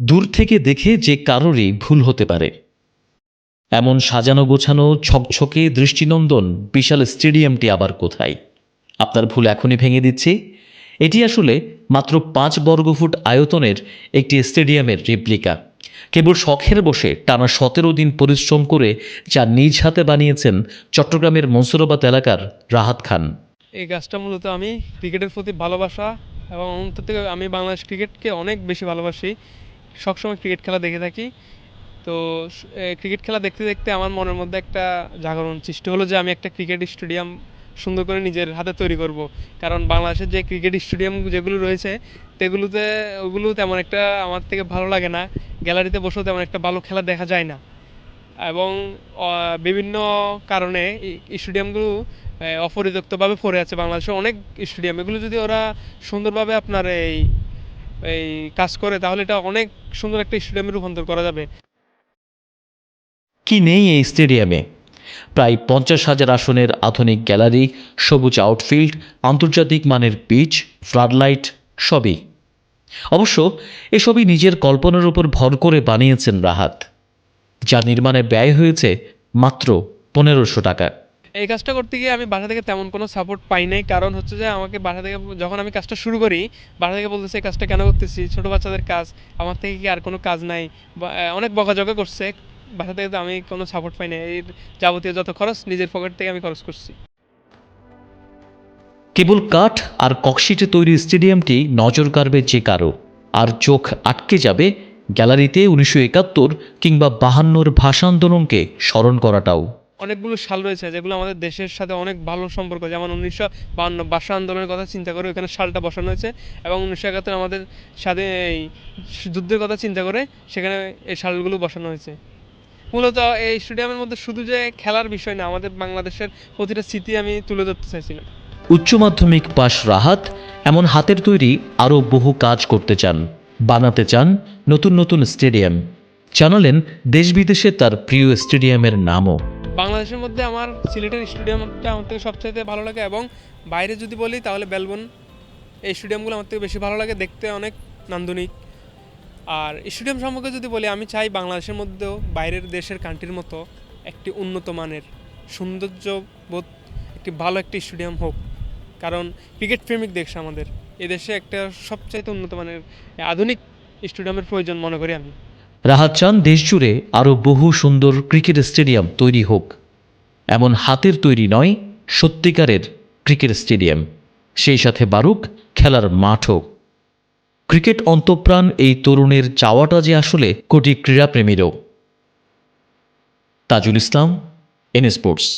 দূর থেকে দেখে যে কারোরই ভুল হতে পারে। এমন সাজানো গোছানো ছকছকে দৃষ্টিনন্দন বিশাল স্টেডিয়ামটি আবার কোথায়? আপনার ভুল এখনই ভেঙে দিচ্ছি। এটি আসলে মাত্র পাঁচ বর্গফুট আয়তনের একটি স্টেডিয়ামের রেপ্লিকা। কেবল শখের বসে টানা সতেরো দিন পরিশ্রম করে যা নিজ হাতে বানিয়েছেন চট্টগ্রামের মনসুরাবাদ এলাকার রাহাত খান। এই গাছটা মূলত আমি ক্রিকেটের প্রতি ভালোবাসা এবং অন্তর থেকে আমি বাংলাদেশ ক্রিকেটকে অনেক বেশি ভালোবাসি। সবসময় ক্রিকেট খেলা দেখে থাকি। তো ক্রিকেট খেলা দেখতে দেখতে আমার মনের মধ্যে একটা জাগরণ সৃষ্টি হলো যে আমি একটা ক্রিকেট স্টেডিয়াম সুন্দর করে নিজের হাতে তৈরি করব। কারণ বাংলাদেশের যে ক্রিকেট স্টেডিয়াম যেগুলো রয়েছে সেগুলোতে ওগুলো তেমন একটা আমার থেকে ভালো লাগে না। গ্যালারিতে বসেও তেমন একটা ভালো খেলা দেখা যায় না। এবং বিভিন্ন কারণে স্টেডিয়ামগুলো আহ, অপরিত্যক্তভাবে পড়ে আছে বাংলাদেশের অনেক স্টেডিয়াম এগুলো যদি ওরা সুন্দরভাবে আপনার এই এই কাজ করে, তাহলে এটা অনেক সুন্দর একটা স্টেডিয়ামে রূপান্তর করা যাবে। কি নেই এই স্টেডিয়ামে? প্রায় পঞ্চাশ হাজার আসনের আধুনিক গ্যালারি, সবুজ আউটফিল্ড, আন্তর্জাতিক মানের পিচ ফ্লাডলাইট, সবই। অবশ্য এসবই নিজের কল্পনার উপর ভর করে বানিয়েছেন রাহাত। যা নির্মাণে ব্যয় হয়েছে মাত্র পনেরোশো টাকা। এই কাজটা করতে গিয়ে আমি বাসা থেকে তেমন কোনো সাপোর্ট পাই নাই। কারণ হচ্ছে যে আমাকে বাসা থেকে যখন আমি কাজটা শুরু করি, বাসা থেকে বলতেছে, এই কাজটা কেন করতেছি ছোটো বাচ্চাদের কাজ, আমার থেকে কি আর কোনো কাজ নাই? অনেক বকাঝকা করছে। বাসা থেকে তো আমি কোনো সাপোর্ট পাই না এই যাবতীয় যত খরচ নিজের পকেট থেকে আমি খরচ করছি। কেবল কাঠ আর ককশিটে তৈরি স্টেডিয়ামটি নজর কাড়বে যে কারও। আর চোখ আটকে যাবে গ্যালারিতে উনিশশো একাত্তর কিংবা বাহান্নর ভাষা আন্দোলনকে স্মরণ করাটাও। অনেকগুলো সাল রয়েছে যেগুলো আমাদের দেশের সাথে অনেক ভালো সম্পর্ক। যেমন উনিশশো বান্ন ভাষা আন্দোলনের কথা চিন্তা করে ওখানে সালটা বসানো হয়েছে এবং উনিশশো একাত্তর আমাদের সাথে এই যুদ্ধের কথা চিন্তা করে সেখানে এই সালগুলো বসানো হয়েছে। মূলত এই স্টেডিয়ামের মধ্যে শুধু যে খেলার বিষয় না, আমাদের বাংলাদেশের প্রতিটা স্মৃতি আমি তুলে ধরতে চাইছিলাম। উচ্চ মাধ্যমিক পাশ রাহাত এমন হাতের তৈরি আরও বহু কাজ করতে চান, বানাতে চান নতুন নতুন স্টেডিয়াম। জানালেন দেশ বিদেশে তার প্রিয় স্টেডিয়ামের নামও। বাংলাদেশের মধ্যে আমার সিলেটের স্টেডিয়ামটা আমার থেকে সবচাইতে ভালো লাগে এবং বাইরে যদি বলি তাহলে বেলবন, এই স্টেডিয়ামগুলো আমার থেকে বেশি ভালো লাগে, দেখতে অনেক নান্দনিক। আর স্টেডিয়াম সম্পর্কে যদি বলি, আমি চাই বাংলাদেশের মধ্যেও বাইরের দেশের কান্ট্রির মতো একটি উন্নত মানের সৌন্দর্য বোধ একটি ভালো একটি স্টেডিয়াম হোক। কারণ ক্রিকেট প্রেমিক দেশ আমাদের। এদেশে একটা সবচাইতে উন্নত মানের, আধুনিক স্টেডিয়ামের প্রয়োজন মনে করি আমি। রাহাত চান দেশজুড়ে আরও বহু সুন্দর ক্রিকেট স্টেডিয়াম তৈরি হোক। এমন হাতের তৈরি নয়, সত্যিকারের ক্রিকেট স্টেডিয়াম। সেই সাথে বারুক খেলার মাঠ হোক ক্রিকেট অন্তপ্রাণ এই তরুণের চাওয়াটা যে আসলে কোটি ক্রীড়াপ্রেমীরও। Tajul Islam N sports.